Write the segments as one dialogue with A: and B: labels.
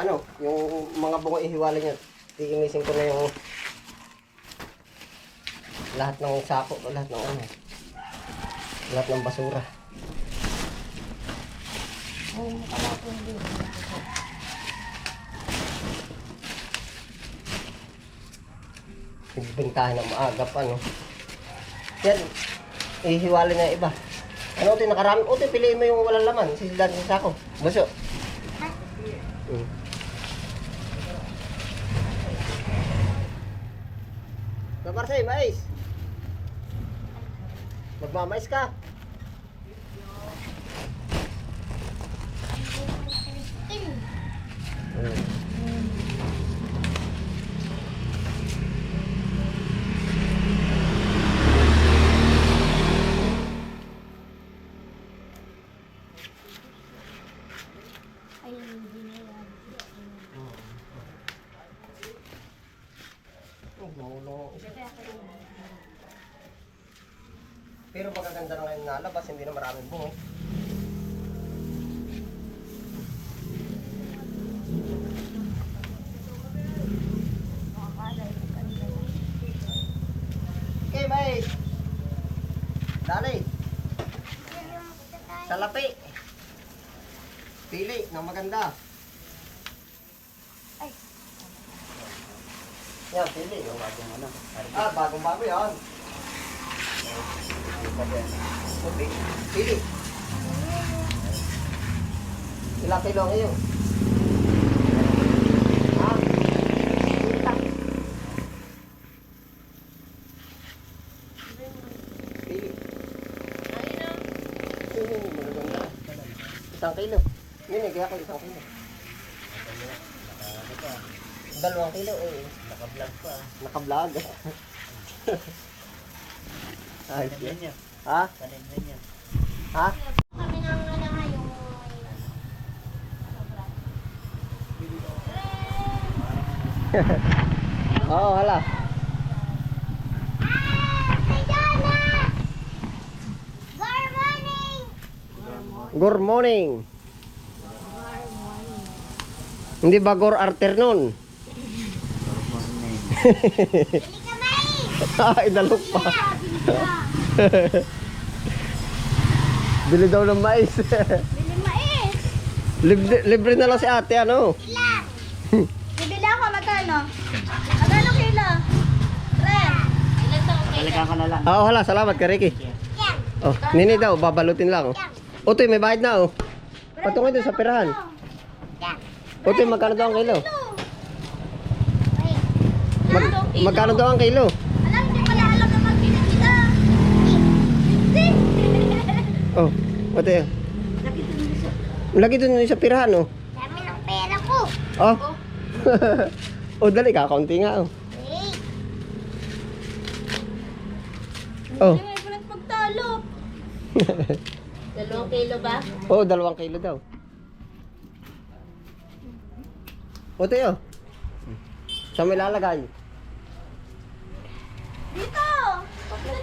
A: ano, yung mga bunga ihiwalay niya. Tiinisin ko na yung lahat ng sako, lahat ng ano. Lahat ng basura.
B: Ay, nakalapon din.
A: Bibintahan ng maaga pa, no? Yan, ihiwalay na iba. Ano ito, nakarami? O, ito, piliin mo yung walang laman. Sisilan sa sako. Buso. Hmm. Kamarsay, mais. Magmamais ka.
B: Ay, hindi na yan.
A: Oh, gumulong. Pero magaganda na ngayon nalabas, hindi na maraming bungo. Okay, bye. Dali. Salapi. Pili ng maganda.
B: Ay.
A: Yan, pili. Yung ano. Ah, bago yan. Okay. Pili. Ilang kilo ngayon? Ha? Pili. Oo, magaganda. Isang kilo. Eh, kaya ako isang kilo. Dalawang kilo eh.
C: Naka-vlog pa.
A: Naka-vlog.
C: Kanin
A: yan. Ha?
C: Kanin niya.
A: Ha?
B: Kami nang ano nga yung...
A: Oo, oh, hala. Good morning. Hindi ba good afternoon? Ay, dalok pa. Bili daw ng mais.
B: Bili mais!
A: libre, libre na lang si ate, ano?
B: Ilan? Bibili ako, magkano? Magkano kilo? Ren? Ilan to
C: Balikan ka na lang.
A: Oo, hala, salamat ka, Ricky.
B: Yan.
A: Oh, nini daw, babalutin lang. Oh. Otoy, may bayad na, oh. Patungay doon sa pirahan.
B: Yan.
A: Otoy, magkano daw ang kilo? Mag, magkano daw ang kilo?
B: Alam, hindi pala alam na magpinagkita.
A: Oh, otoy. Lagi doon sa pirahan, oh.
B: Dami ng pera ko.
A: Oh. oh, dali ka, kaunti nga, oh.
B: Wait.
A: Oh.
B: Hindi mo ulit magtalo. Dalawang kilo ba?
A: Oh, dalawang kilo daw. Otoy, oh. Saan mo ilalagay?
B: Dito!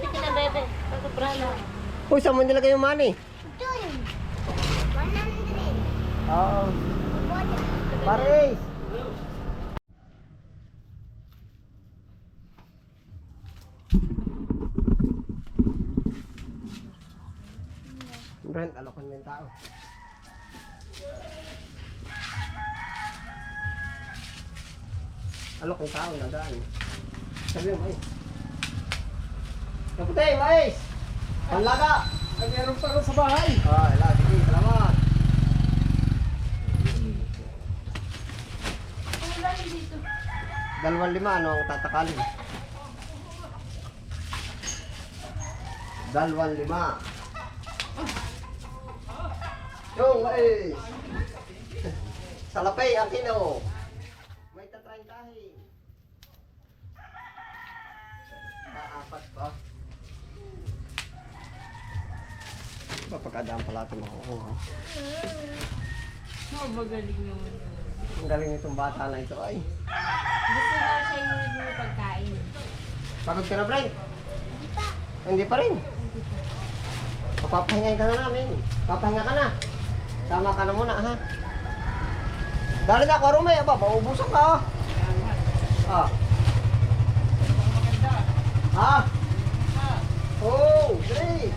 B: Ka na, bebe. Pagkabrala.
A: Uy, saan mo nilagay yung money?
B: Doon. 100.
A: Oo. Paris! Brent, alokon mo yung tao. Alok yung tao, nadaan. Sabi mo, mais. Kaputay, mais! Panlaga!
C: Ay, meron pa sa bahay.
A: Ah, ila, sige, salamat. Dalawang lima, ano ang tatakalin? Dalawang lima. Yung, eh. Salapay, ang kino. May tatrain tahi. Paapat pa. Papagkadaan pala ito makukuha.
D: Oh, magaling naman yun.
A: Ang galing nitong bata na ito ay.
D: Gusto daw siya yung pagkain.
A: Pagod ka na, Brian? Hindi pa rin. Papapahinga ka na namin. Papahinga ka na. Tama ka na muna, ha? Dali na, kwarong may, aba, maubusan ka. Ah. Ha? Oh, great.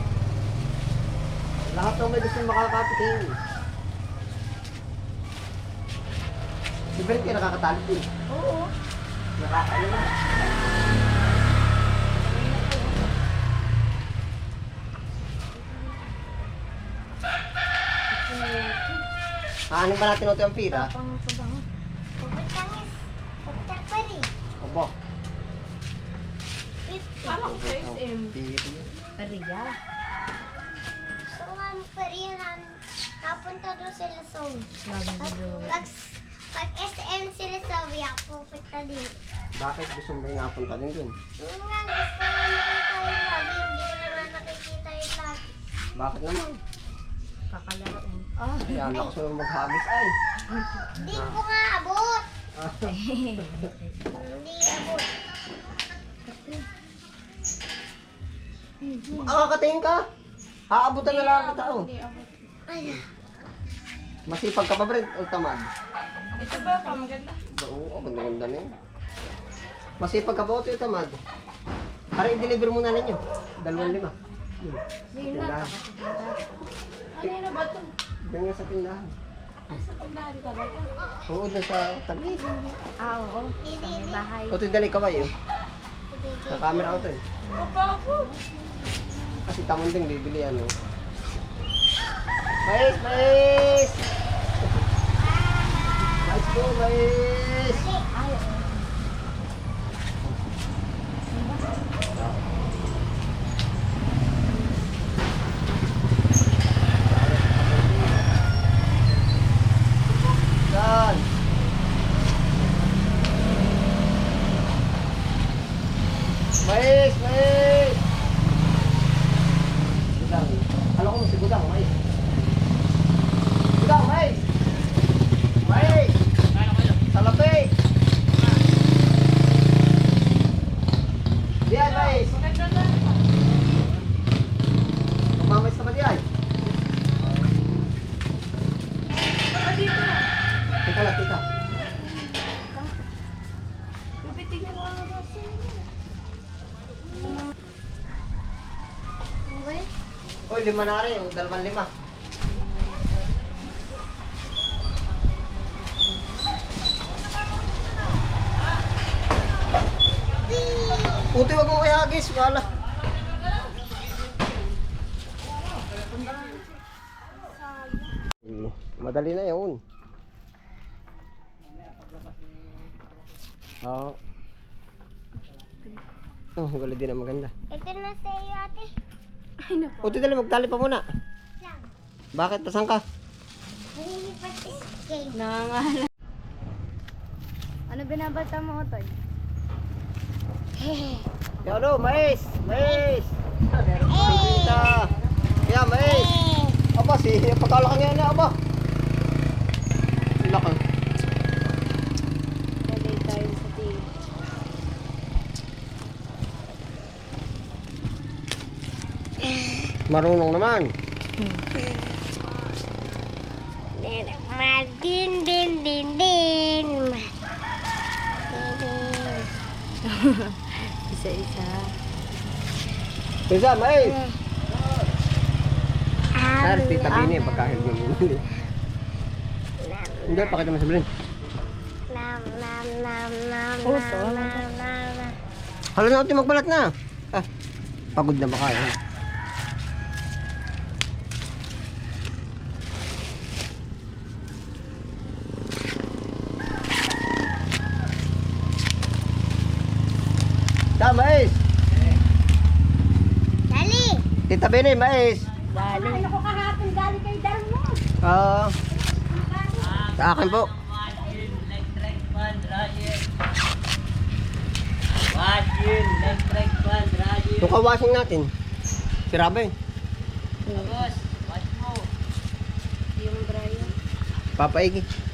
A: Lahat ng may gusto makakapitin. Si Brent kayo nakakatalo din.
B: Oo.
A: Nakakaano na. Aanin ba natin ito ang pira? Obo.
D: Parang sa SM.
A: Pira.
D: Pariya.
B: Parihan, napunta doon sila sa Pag, pag, pag SM sila sa Wiyak, pupunta din.
A: Bakit gusto mo yung napunta din dun?
B: Yung nga, gusto mo nakita yung lagi, hindi ko naman nakikita yung lagi.
A: Bakit naman?
D: Kakalaroin.
A: Kaya anak ko sila maghagis ay.
B: Hindi ko nga abot.
A: Ah,
B: Hindi abot.
A: Ah, kakatingin ka. Aabutan na lang kita oh.
B: Ay,
A: Masipag ka pa Brent o tamad?
D: Ito ba? Pamaganda.
A: Oo, oh, ganda-ganda na yun. Masipag ka ba o tamad? Para i-deliver muna ninyo. Dalawang lima.
D: Na.
A: Tindahan.
D: Ano na ba ito?
A: Ganyan sa tindahan.
D: Sa tindahan ka ba ito?
A: Oo, doon sa tabi.
D: Ah, oo.
B: hindi.
D: Bahay.
A: O, ito dali kaway oh. Sa camera ko to eh.
D: Opo,
A: Kasi tamon din bibili ano. Mais, mais! Mais po, mais! Yan! Mais, mais! Budang. Alam ko si Budang, mais. Budang, mais! Mais! Salapi! Diyan, mais! Magmamais ka ba diyan? Teka lang, teka.
B: Okay.
A: Uy, lima na rin, yung dalawang lima. Puti, wag mo kaya hagis, wala. Madali na yun. Oo. Oh, wala din ang maganda.
B: Ito na sa iyo, ate.
A: Puti dali, magtali pa muna. Bakit? Tasan ka?
B: Nalilipat si Kay.
D: Nangangalan. Ano binabata mo, Otoy?
A: No, mais! Mais! Kita! Kaya, mais! Aba, si pagkalaki nga na, aba! Laki.
D: Lagay tayo sa tea.
A: Marunong naman.
B: Madin, din, din, din.
D: Isa-isa.
A: Isa, mais!
B: Ah,
A: Sir, tita Bini, pagkahil mo muna. Hindi, pakita mo sa Brin.
B: Nam, nam, nam, nam,
D: Puso.
B: nam, nam, nam, nam.
A: Hala na, uti magbalat na. Ah, pagod na ba kayo? Da, mais!
B: Dali!
A: Tita Bini, mais!
D: Dali.
B: Ano ko kahapon galing kay Darmo?
A: Ah, sa akin po. Yung kawashing natin. Si Rabe.
C: Tapos, watch mo.
D: Yung Brian.
A: Papaigi.